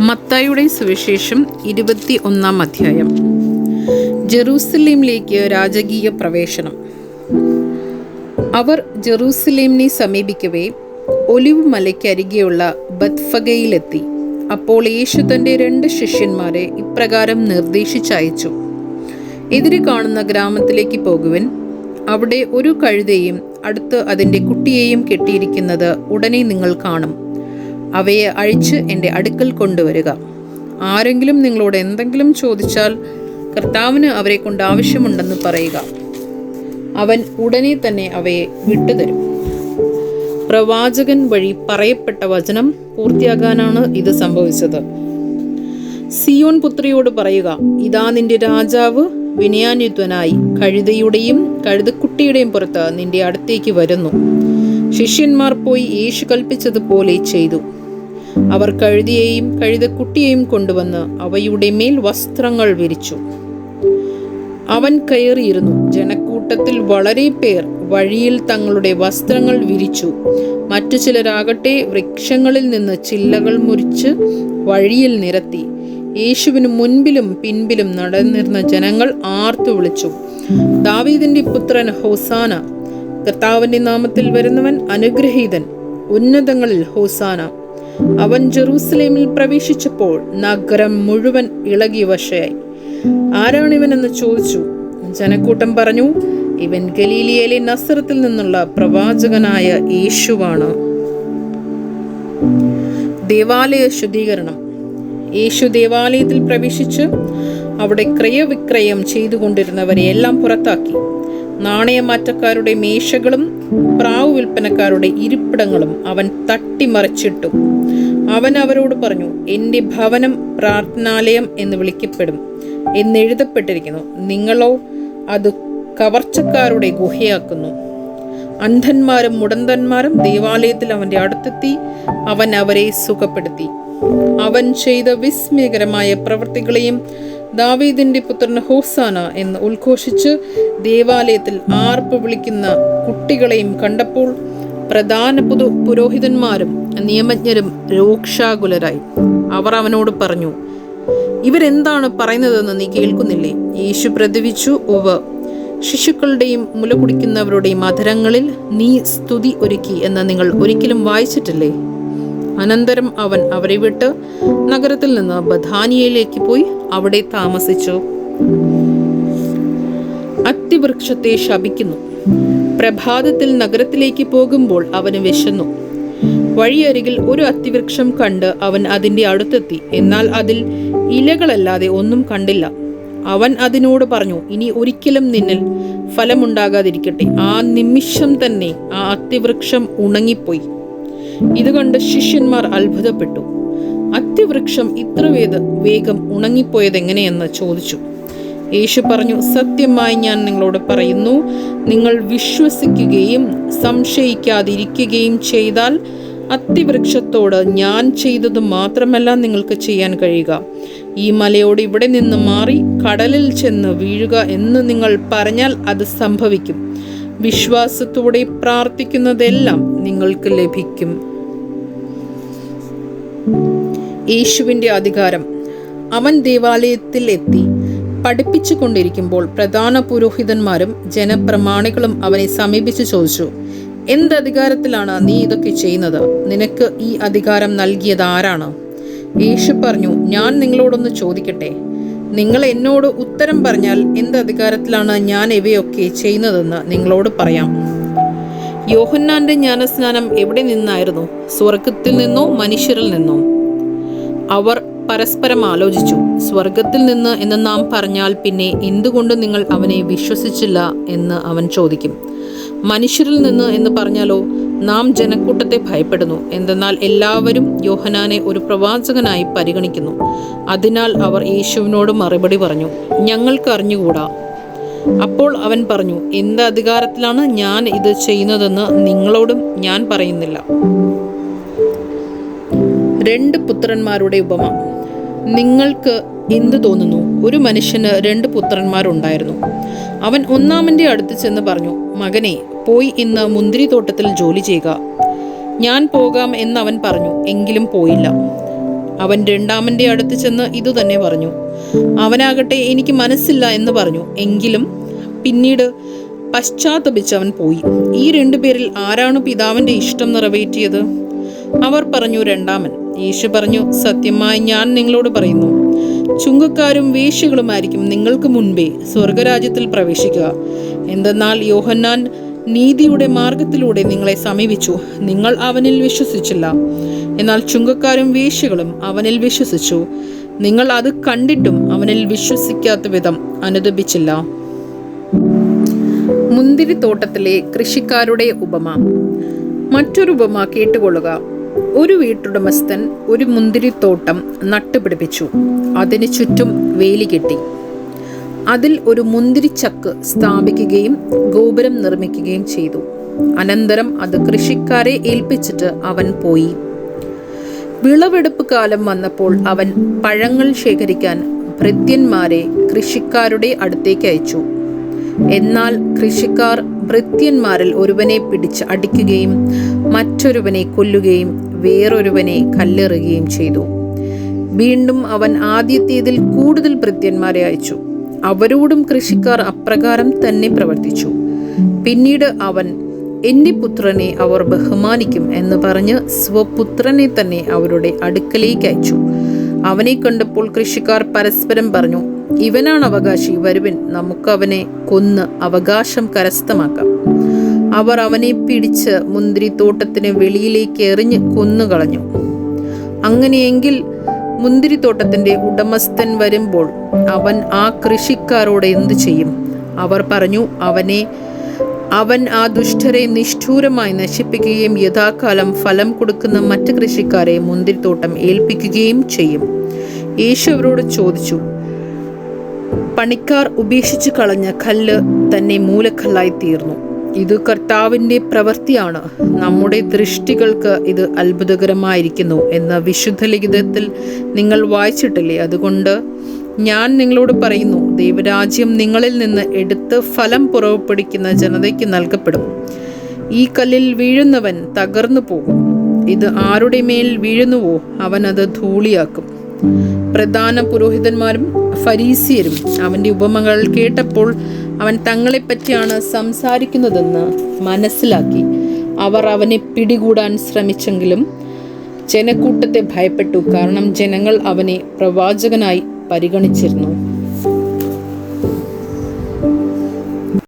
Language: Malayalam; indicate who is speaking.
Speaker 1: മത്തായുടെ സുവിശേഷം ഇരുപത്തി ഒന്നാം അധ്യായം. ജെറൂസലേമിലേക്ക് രാജകീയ പ്രവേശനം. അവർ ജെറൂസലേമിനെ സമീപിക്കവേ ഒലിവ് മലയ്ക്കരികെയുള്ള ബത്ഫഗയിലെത്തി. അപ്പോൾ യേശു തന്റെ രണ്ട് ശിഷ്യന്മാരെ ഇപ്രകാരം നിർദ്ദേശിച്ചയച്ചു. എതിരെ കാണുന്ന ഗ്രാമത്തിലേക്ക് പോകുവൻ. അവിടെ ഒരു കഴുതയും അടുത്ത് അതിന്റെ കുട്ടിയെയും കെട്ടിയിരിക്കുന്നത് ഉടനെ നിങ്ങൾ കാണും. അവയെ അഴിച്ച് എന്റെ അടുക്കൽ കൊണ്ടുവരിക. ആരെങ്കിലും നിങ്ങളോട് എന്തെങ്കിലും ചോദിച്ചാൽ കർത്താവിന് അവരെ കൊണ്ട് ആവശ്യമുണ്ടെന്ന് പറയുക. അവൻ ഉടനെ തന്നെ അവയെ വിട്ടുതരും. പ്രവാചകൻ വഴി പറയപ്പെട്ട വചനം പൂർത്തിയാകാനാണ് ഇത് സംഭവിച്ചത്. സിയോൻ പുത്രിയോട് പറയുക ഇതാ നിന്റെ രാജാവ് വിനയാന്യുദ്ധനായി കഴുതയുടെയും കഴുതക്കുട്ടിയുടെയും പുറത്ത് നിന്റെ അടുത്തേക്ക് വരുന്നു. ശിഷ്യന്മാർ പോയി യേശു കൽപ്പിച്ചതുപോലെ ചെയ്തു. അവർ കഴുതിയെയും കഴുതക്കുട്ടിയെയും കൊണ്ടുവന്ന് അവയുടെ മേൽ വസ്ത്രങ്ങൾ വിരിച്ചു. അവൻ കയറിയിരുന്നു. ജനക്കൂട്ടത്തിൽ വളരെ പേർ വഴിയിൽ തങ്ങളുടെ വസ്ത്രങ്ങൾ വിരിച്ചു. മറ്റു ചിലരാകട്ടെ വൃക്ഷങ്ങളിൽ നിന്ന് ചില്ലകൾ മുറിച്ച് വഴിയിൽ നിരത്തി. യേശുവിന് മുൻപിലും പിൻപിലും നടന്നിരുന്ന ജനങ്ങൾ ആർത്തു വിളിച്ചു. ദാവീദിന്റെ പുത്രൻ ഹോസാന കർത്താവിന്റെ നാമത്തിൽ വരുന്നവൻ അനുഗ്രഹീതൻ. ഉന്നതങ്ങളിൽ ഹോസാന. അവൻ ജെറൂസലേമിൽ പ്രവേശിച്ചപ്പോൾ നഗരം മുഴുവൻ ഇളകി വശയായി. ആരാണിവനെന്ന് ചോദിച്ചു. ജനക്കൂട്ടം പറഞ്ഞു ഇവൻ ഗലീലിയയിലെ നസറത്തിൽ നിന്നുള്ള പ്രവാചകനായ യേശുവാണ്. ദേവാലയ ശുദ്ധീകരണം. യേശു ദേവാലയത്തിൽ പ്രവേശിച്ച് അവിടെ ക്രയവിക്രയം ചെയ്തുകൊണ്ടിരുന്നവരെ എല്ലാം പുറത്താക്കി. നാണയമാറ്റക്കാരുടെ മേശകളും പ്രാവ് വിൽപ്പനക്കാരുടെ ഇരിപ്പിടങ്ങളും അവൻ തട്ടിമറിച്ചിട്ടു. അവൻ അവരോട് പറഞ്ഞു എന്റെ ഭവനം പ്രാർത്ഥനാലയം എന്ന് വിളിക്കപ്പെടും എന്നെഴുതപ്പെട്ടിരിക്കുന്നു നിങ്ങളോ അത് കവർച്ചക്കാരുടെ ഗുഹയാക്കുന്നു. അന്ധന്മാരും മുടന്തന്മാരും ദേവാലയത്തിൽ അവന്റെ അടുത്തെത്തി അവൻ അവരെ സുഖപ്പെടുത്തി. അവൻ ചെയ്ത വിസ്മയകരമായ പ്രവൃത്തികളെയും ദാവീദിന്റെ പുത്രൻ ഹോസാന എന്ന് ഉദ്ഘോഷിച്ച് ദേവാലയത്തിൽ ആർപ്പ് വിളിക്കുന്ന കുട്ടികളെയും കണ്ടപ്പോൾ പ്രധാന പുതു പുരോഹിതന്മാരും നിയമജ്ഞരും രൂക്ഷാകുലരായി. അവർ അവനോട് പറഞ്ഞു ഇവരെന്താണ് പറയുന്നതെന്ന് നീ കേൾക്കുന്നില്ലേ? യേശു പ്രതിവിച്ചു ഉവ ശിശുക്കളുടെയും മുല കുടിക്കുന്നവരുടെയും അധരങ്ങളിൽ നീ സ്തുതി ഒരുക്കി എന്ന് നിങ്ങൾ ഒരിക്കലും വായിച്ചിട്ടില്ലേ? അനന്തരം അവൻ അവരെ വിട്ട് നഗരത്തിൽ നിന്ന് ബഥാനിയയിലേക്ക് പോയി അവിടെ താമസിച്ചു. അത്തിവൃക്ഷത്തെ ശപിക്കുന്നു. പ്രഭാതത്തിൽ നഗരത്തിലേക്ക് പോകുമ്പോൾ അവന് വിശന്നു. വഴിയരികിൽ ഒരു അത്തിവൃക്ഷം കണ്ട് അവൻ അതിന്റെ അടുത്തെത്തി. എന്നാൽ അതിൽ ഇലകളല്ലാതെ ഒന്നും കണ്ടില്ല. അവൻ അതിനോട് പറഞ്ഞു ഇനി ഒരിക്കലും നിന്നിൽ ഫലമുണ്ടാകാതിരിക്കട്ടെ. ആ നിമിഷം തന്നെ ആ അത്തിവൃക്ഷം ഉണങ്ങിപ്പോയി. ഇത് കണ്ട് ശിഷ്യന്മാർ അത്ഭുതപ്പെട്ടു. അത്തിവൃക്ഷം ഇത്ര വേഗം ഉണങ്ങിപ്പോയതെങ്ങനെയെന്ന് ചോദിച്ചു. യേശു പറഞ്ഞു സത്യമായി ഞാൻ നിങ്ങളോട് പറയുന്നു നിങ്ങൾ വിശ്വസിക്കുകയും സംശയിക്കാതിരിക്കുകയും ചെയ്താൽ അത്തിവൃക്ഷത്തോട് ഞാൻ ചെയ്തത് മാത്രമല്ല നിങ്ങൾക്ക് ചെയ്യാൻ കഴിയുക. ഈ മലയോട് ഇവിടെ നിന്ന് മാറി കടലിൽ ചെന്ന് വീഴുക എന്ന് നിങ്ങൾ പറഞ്ഞാൽ അത് സംഭവിക്കും. വിശ്വാസത്തോടെ പ്രാർത്ഥിക്കുന്നതെല്ലാം നിങ്ങൾക്ക് ലഭിക്കും. യേശുവിന്റെ അധികാരം. അവൻ ദേവാലയത്തിൽ എത്തി പഠിപ്പിച്ചു കൊണ്ടിരിക്കുമ്പോൾ പ്രധാന പുരോഹിതന്മാരും ജനപ്രമാണികളും അവനെ സമീപിച്ചു ചോദിച്ചു എന്ത് അധികാരത്തിലാണ് നീ ഇതൊക്കെ ചെയ്യുന്നത്? നിനക്ക് ഈ അധികാരം നൽകിയത് ആരാണ്? യേശു പറഞ്ഞു ഞാൻ നിങ്ങളോടൊന്ന് ചോദിക്കട്ടെ. നിങ്ങൾ എന്നോട് ഉത്തരം പറഞ്ഞാൽ എന്ത് അധികാരത്തിലാണ് ഞാൻ ഇവയൊക്കെ ചെയ്യുന്നതെന്ന് നിങ്ങളോട് പറയാം. യോഹന്നാന്റെ ജ്ഞാനസ്നാനം എവിടെ നിന്നായിരുന്നു? സ്വർഗത്തിൽ നിന്നോ മനുഷ്യരിൽ നിന്നോ? അവർ പരസ്പരം ആലോചിച്ചു. സ്വർഗത്തിൽ നിന്ന് എന്ന് നാം പറഞ്ഞാൽ പിന്നെ എന്തുകൊണ്ട് നിങ്ങൾ അവനെ വിശ്വസിച്ചില്ല? എന്ന് അവൻ ചോദിക്കും. മനുഷ്യരിൽ നിന്ന് എന്ന് പറഞ്ഞാലോ നാം ജനക്കൂട്ടത്തെ ഭയപ്പെടുന്നു. എന്തെന്നാൽ എല്ലാവരും യോഹനാനെ ഒരു പ്രവാചകനായി പരിഗണിക്കുന്നു. അതിനാൽ അവർ യേശുവിനോട് മറുപടി പറഞ്ഞു ഞങ്ങൾക്ക് അറിഞ്ഞുകൂടാ? അപ്പോൾ അവൻ പറഞ്ഞു എന്ത് അധികാരത്തിലാണ് ഞാൻ ഇത് ചെയ്യുന്നതെന്ന് നിങ്ങളോടും ഞാൻ പറയുന്നില്ല. രണ്ട് പുത്രന്മാരുടെ ഉപമ. നിങ്ങൾക്ക് എന്തു തോന്നുന്നു? ഒരു മനുഷ്യന് രണ്ട് പുത്രന്മാരുണ്ടായിരുന്നു അവൻ ഒന്നാമന്റെ അടുത്ത് ചെന്ന് പറഞ്ഞു മകനെ പോയി ഇന്ന് മുന്തിരി തോട്ടത്തിൽ ജോലി ചെയ്യുക. ഞാൻ പോകാം എന്ന് അവൻ പറഞ്ഞു എങ്കിലും പോയില്ല. അവൻ രണ്ടാമന്റെ അടുത്ത് ചെന്ന് ഇതുതന്നെ പറഞ്ഞു അവനാകട്ടെ എനിക്ക് മനസ്സില്ല എന്ന് പറഞ്ഞു എങ്കിലും പിന്നീട് പശ്ചാത്തപിച്ച് അവൻ പോയി. ഈ രണ്ടുപേരിൽ ആരാണ് പിതാവിന്റെ ഇഷ്ടം നിറവേറ്റിയത്? അവർ പറഞ്ഞു രണ്ടാമൻ. യേശു പറഞ്ഞു സത്യമായി ഞാൻ നിങ്ങളോട് പറയുന്നു ചുങ്കക്കാരും വേശ്യകളുമായിരിക്കും നിങ്ങൾക്ക് മുൻപേ സ്വർഗരാജ്യത്തിൽ പ്രവേശിക്കുക. എന്തെന്നാൽ യോഹന്നാൻ നീതിയുടെ മാർഗത്തിലൂടെ നിങ്ങളെ സമീപിച്ചു. നിങ്ങൾ അവനിൽ വിശ്വസിച്ചില്ല. എന്നാൽ ചുങ്കക്കാരും വേശ്യകളും അവനിൽ വിശ്വസിച്ചു. നിങ്ങൾ അത് കണ്ടിട്ടും അവനിൽ വിശ്വസിക്കാത്ത വിധം അനുദപിച്ചില്ല. മുന്തിരിത്തോട്ടത്തിലെ കൃഷിക്കാരുടെ ഉപമ. മറ്റൊരു ഉപമ കേട്ടുകൊള്ളുക. ഒരു വീട്ടുടമസ്ഥൻ ഒരു മുന്തിരിത്തോട്ടം നട്ടുപിടിപ്പിച്ചു. അതിന് ചുറ്റും വേലി കെട്ടി. അതിൽ ഒരു മുന്തിരിച്ചക്ക് സ്ഥാപിക്കുകയും ഗോപുരം നിർമ്മിക്കുകയും ചെയ്തു. അനന്തരം അത് കൃഷിക്കാരെ ഏൽപ്പിച്ചിട്ട് അവൻ പോയി. വിളവെടുപ്പ് കാലം വന്നപ്പോൾ അവൻ പഴങ്ങൾ ശേഖരിക്കാൻ ഭൃത്യന്മാരെ കൃഷിക്കാരുടെ അടുത്തേക്ക് അയച്ചു. എന്നാൽ കൃഷിക്കാർ ഭൃത്യന്മാരിൽ ഒരുവനെ പിടിച്ച് അടിക്കുകയും മറ്റൊരുവനെ കൊല്ലുകയും വേറൊരുവനെ കല്ലെറുകയും ചെയ്തു. വീണ്ടും അവൻ ആദ്യത്തേതിൽ കൂടുതൽ ഭൃത്യന്മാരെ അയച്ചു. അവരോടും കൃഷിക്കാർ അപ്രകാരം തന്നെ പ്രവർത്തിച്ചു. പിന്നീട് അവൻ എന്റെ പുത്രനെ അവർ ബഹുമാനിക്കും എന്ന് പറഞ്ഞ് സ്വപുത്രനെ തന്നെ അവരുടെ അടുക്കലേക്ക് അയച്ചു. അവനെ കണ്ടപ്പോൾ കൃഷിക്കാർ പരസ്പരം പറഞ്ഞു ഇവനാണ് അവകാശി വരുവൻ നമുക്ക് അവനെ കൊന്ന് അവകാശം കരസ്ഥമാക്കാം. അവർ അവനെ പിടിച്ച് മുന്തിരിത്തോട്ടത്തിന് വെളിയിലേക്ക് എറിഞ്ഞ് കൊന്നുകളഞ്ഞു. അങ്ങനെയെങ്കിൽ മുന്തിരിത്തോട്ടത്തിന്റെ ഉടമസ്ഥൻ വരുമ്പോൾ അവൻ ആ കൃഷിക്കാരോട് എന്തു ചെയ്യും? അവർ പറഞ്ഞു അവനെ അവൻ ആ ദുഷ്ടരെ നിഷ്ഠൂരമായി നശിപ്പിക്കുകയും യഥാകാലം ഫലം കൊടുക്കുന്ന മറ്റ് കൃഷിക്കാരെ മുന്തിരിത്തോട്ടം ഏൽപ്പിക്കുകയും ചെയ്യും. യേശു അവരോട് ചോദിച്ചു പണിക്കാർ ഉപേക്ഷിച്ചു കളഞ്ഞ കല്ല് തന്നെ മൂലക്കല്ലായി തീർന്നു. ഇത് കർത്താവിന്റെ പ്രവൃത്തിയാണ്. നമ്മുടെ ദൃഷ്ടികൾക്ക് ഇത് അത്ഭുതകരമായിരിക്കുന്നു എന്ന വിശുദ്ധ ലിഖിതത്തിൽ നിങ്ങൾ വായിച്ചിട്ടില്ലേ? അതുകൊണ്ട് ഞാൻ നിങ്ങളോട് പറയുന്നു ദൈവരാജ്യം നിങ്ങളിൽ നിന്ന് എടുത്ത് ഫലം പുറപ്പെടുവിക്കുന്ന ജനതയ്ക്ക് നൽകപ്പെടും. ഈ കല്ലിൽ വീഴുന്നവൻ തകർന്നു പോകും. ഇത് ആരുടെ മേൽ വീഴുന്നുവോ അവൻ അത് ധൂളിയാക്കും. പ്രധാന പുരോഹിതന്മാരും ഫരീസിയരും അവന്റെ ഉപമകൾ കേട്ടപ്പോൾ അവൻ തങ്ങളെപ്പറ്റിയാണ് സംസാരിക്കുന്നതെന്ന് മനസ്സിലാക്കി. അവർ അവനെ പിടികൂടാൻ ശ്രമിച്ചെങ്കിലും ജനക്കൂട്ടത്തെ ഭയപ്പെട്ടു. കാരണം ജനങ്ങൾ അവനെ പ്രവാചകനായി പരിഗണിച്ചിരുന്നു.